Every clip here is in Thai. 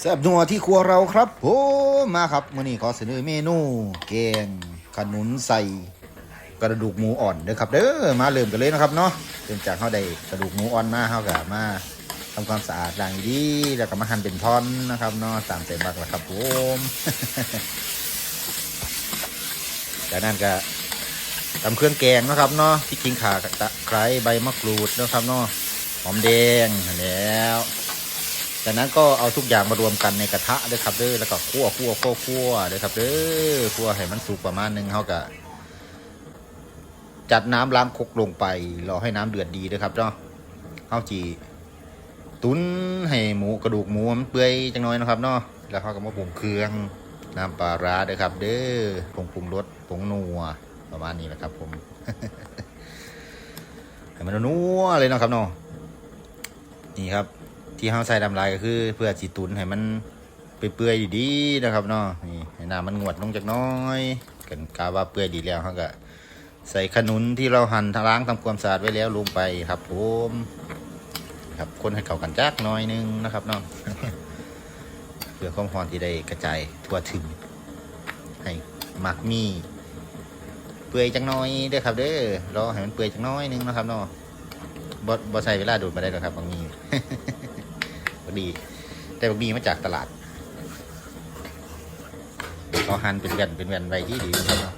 แซ่บนัวที่ครัวเราครับโอ้มาครับมื้อนี้ขอเสนอเมนูแกงขนุนใส่กระดูกหมูอ่อนเด้อครับเด้อมาเริ่มกันเลยนะครับเนาะเริ่มจากเฮาได้กระดูกหมูอ่อนมาเฮาก็มาทำความสะอาดล้างดีแล้วก็มาหั่นเป็นท่อนนะครับเนาะตามใจมักแล้วครับผมจากนั้นก็ตำเครื่องแกงนะครับเนาะพริกขิงขาตะไคร้ใบมะกรูดนะครับเนาะหอมแดงแล้ว จากนั้นก็เอาทุกอย่างมารวมกันในกระทะเลยครับเด้อแล้วก็คั่วคั่วคั่วคั่วเลยครับเด้อคั่วให้มันสุกประมาณนึงเขาก็จัดน้ำล้างคกลงไปรอให้น้ำเดือดดีเลยครับเนาะเขาจีตุ้นให้หมูกระดูกหมูมันเปื่อยจังน้อยนะครับเนาะแล้วเขาก็มาปรุงเครื่องน้ำปลาร้าเลยครับ เด้อผงปรุงรสผงนัวประมาณนี้แหละครับ ผมให้มันนัวเลยนะครับเนาะนี่ครับ ที่ห้าใส่ดำลายก็คือ เพื่อจีตุนให้มันเปื่อยๆดีๆนะครับเนาะนี่ให้น้ำมันงวดลงจากน้อยกันกาว่าเปื่อยดีแล้วเขาก็ใส่ขนุนที่เราหั่นล้างทำความสะอาดไว้แล้วลงไปครับผมครับคนให้เข้ากันจักน้อยนึงนะครับเนาะเพื่อความหอมที่ได้กระจายทั่วถึงให้หมักมีเปื่อยจังน้อยเด้อครับเด้อรอให้มันเปื่อยจังน้อยนึงนะครับเนาะบ่บ่ใส่เวลาดูดมาได้หรอกครับบางมี บักดี แต่บักดีมาจากตลาดเราหั่นเป็นแว่นเป็นแว่นไว้ที่ดีนะครับเนาะ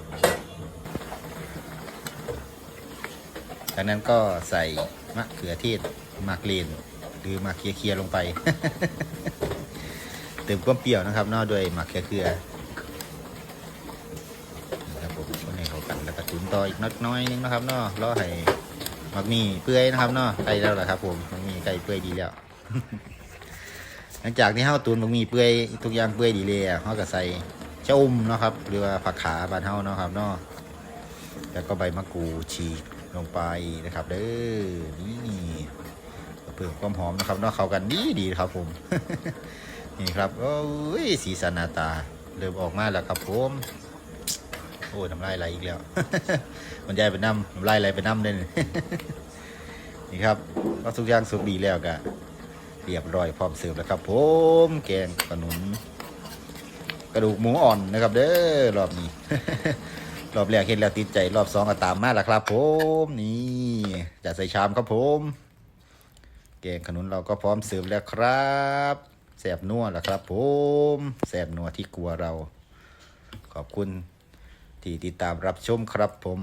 จากนั้นก็ใส่มะเขือเทศมากเลนหรือมาเคลียๆลงไป เติมความเปรี้ยวนะครับนอกด้วยมักเกลือนะครับผมคนให้เขากันแล้วก็ตุ๋นต่ออีกนิดน้อยนึงนะครับเนาะรอให้มักหมี่เปื่อยนะครับเนาะใกล้แล้วแหละครับ ผมมักหมี่ใกล้เปื่อยดีแล้ว หลังจากที่เฮาตุนหมักหมี่เปื่อยทุกอย่างเปื่อยดีเลยเฮาก็ใส่ชะอมเนาะครับ หรือว่าผักขาบานเฮาเนาะครับเนาะแล้วก็ใบมะกรูดฉีกลงไปนะครับ เด้อนี่เพิ่มความหอมนะครับเนาะเข้ากันดีดีครับผม นี่ครับโอ้ยสีสันหน้าตา เริ่มออกมาแล้วครับผมโอ้ยน้ำลายไหลอีกแล้ว มันยายไปน้ำน้ำลายไหลไปน้ำเลยนี่ครับก็ทุกอย่างสุกดีแล้วก็ เรียบร้อยพร้อมเสิร์ฟแล้วครับผมแกงขนุนกระดูกหมูอ่อนนะครับเด้อรอบนี้ รอบแรกเห็นแล้วติดใจรอบสองก็ตามมาแล้วครับผมนี่จะใส่ชามครับผมแกงขนุนเราก็พร้อมเสิร์ฟแล้วครับแสบนัวแล้วครับผมแสบนัวที่กลัวเรา ขอบคุณที่ติดตามรับชมครับผม